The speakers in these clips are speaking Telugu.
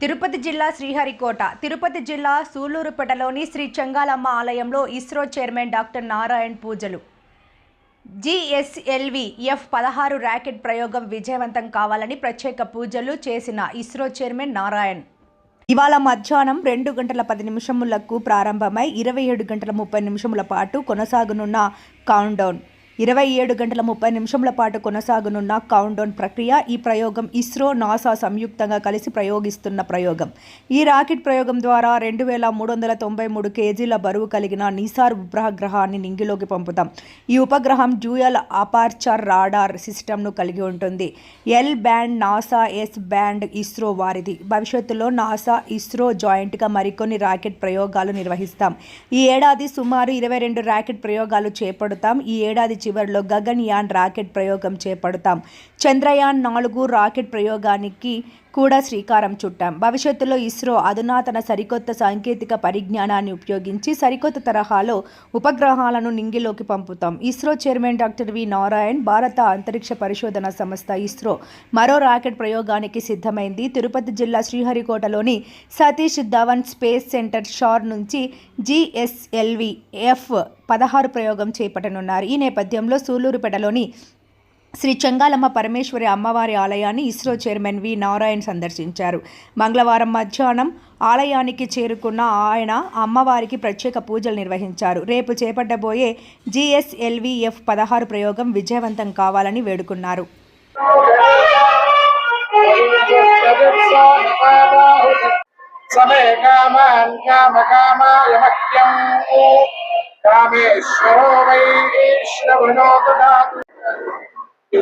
తిరుపతి జిల్లా శ్రీహరికోట తిరుపతి జిల్లా సూలూరుపేటలోని శ్రీ చెంగాలమ్మ ఆలయంలో ఇస్రో చైర్మన్ డాక్టర్ నారాయణ్ పూజలు. జిఎస్ఎల్వి ఎఫ్ పదహారు ర్యాకెట్ ప్రయోగం విజయవంతం కావాలని ప్రత్యేక పూజలు చేసిన ఇస్రో చైర్మన్ నారాయణ్. ఇవాళ మధ్యాహ్నం రెండు గంటల పది నిమిషములకు ప్రారంభమై ఇరవై ఏడు గంటల ముప్పై నిమిషముల పాటు కొనసాగనున్న కౌంట్డౌన్ ఇరవై ఏడు గంటల ముప్పై నిమిషముల పాటు కొనసాగనున్న కౌంట్డౌన్ ప్రక్రియ ఈ ప్రయోగం ఇస్రో నాసా సంయుక్తంగా కలిసి ప్రయోగిస్తున్న ప్రయోగం. ఈ రాకెట్ ప్రయోగం ద్వారా రెండు వేల మూడు వందల తొంభై మూడు కేజీల బరువు కలిగిన నిసార్ ఉపగ్రహాన్ని నింగిలోకి పంపుతాం. ఈ ఉపగ్రహం డ్యూయల్ అపార్చర్ రాడార్ సిస్టమ్ను కలిగి ఉంటుంది. L band NASA S band ISRO వారిది. భవిష్యత్తులో నాసా ఇస్రో జాయింట్గా మరికొన్ని రాకెట్ ప్రయోగాలు నిర్వహిస్తాం. ఈ ఏడాది సుమారు ఇరవై రెండు రాకెట్ ప్రయోగాలు చేపడతాం. ఈ ఏడాది చివరిలో గగన్యాన్ రాకెట్ ప్రయోగం చేపడతాం. చంద్రయాన్ నాలుగు రాకెట్ ప్రయోగానికి కూడా శ్రీకారం చుట్టాం. భవిష్యత్తులో ఇస్రో అధునాతన సరికొత్త సాంకేతిక పరిజ్ఞానాన్ని ఉపయోగించి సరికొత్త తరహాలో ఉపగ్రహాలను నింగిలోకి పంపుతాం. ఇస్రో చైర్మన్ డాక్టర్ వి నారాయణ్ భారత అంతరిక్ష పరిశోధన సంస్థ ఇస్రో మరో రాకెట్ ప్రయోగానికి సిద్ధమైంది. తిరుపతి జిల్లా శ్రీహరికోటలోని Satish Dhawan space centre SHAR నుంచి జిఎస్ఎల్వి ఎఫ్ పదహారు ప్రయోగం చేపట్టనున్నారు. ఈ నేపథ్యంలో సూలూరుపేటలోని శ్రీ చెంగాలమ్మ పరమేశ్వరి అమ్మవారి ఆలయాన్ని ఇస్రో చైర్మన్ వి. నారాయణ్ సందర్శించారు. మంగళవారం మధ్యాహ్నం ఆలయానికి చేరుకున్న ఆయన అమ్మవారికి ప్రత్యేక పూజలు నిర్వహించారు. రేపు చేపట్టబోయే జిఎస్ఎల్విఎఫ్ పదహారు ప్రయోగం విజయవంతం కావాలని వేడుకున్నారు. కామేశ్వరో ॐ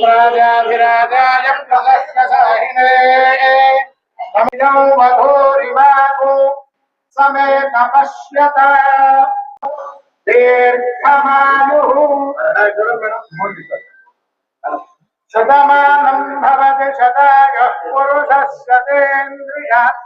प्राजाभिराजाय प्रदक्षसाहिने समिदं वधूरिवाको समे तपश्यत दीर्घमायुः। शतमानं भवति शतायः पुरुषस्य शतेन्द्रियः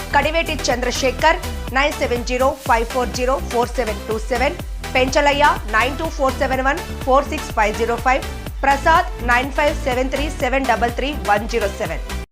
Kadiveti Chandrasekhar nine seven zero five four zero four seven two seven Penchalaiah nine two four seven one four six five zero five Prasad nine five seven three seven double three one zero seven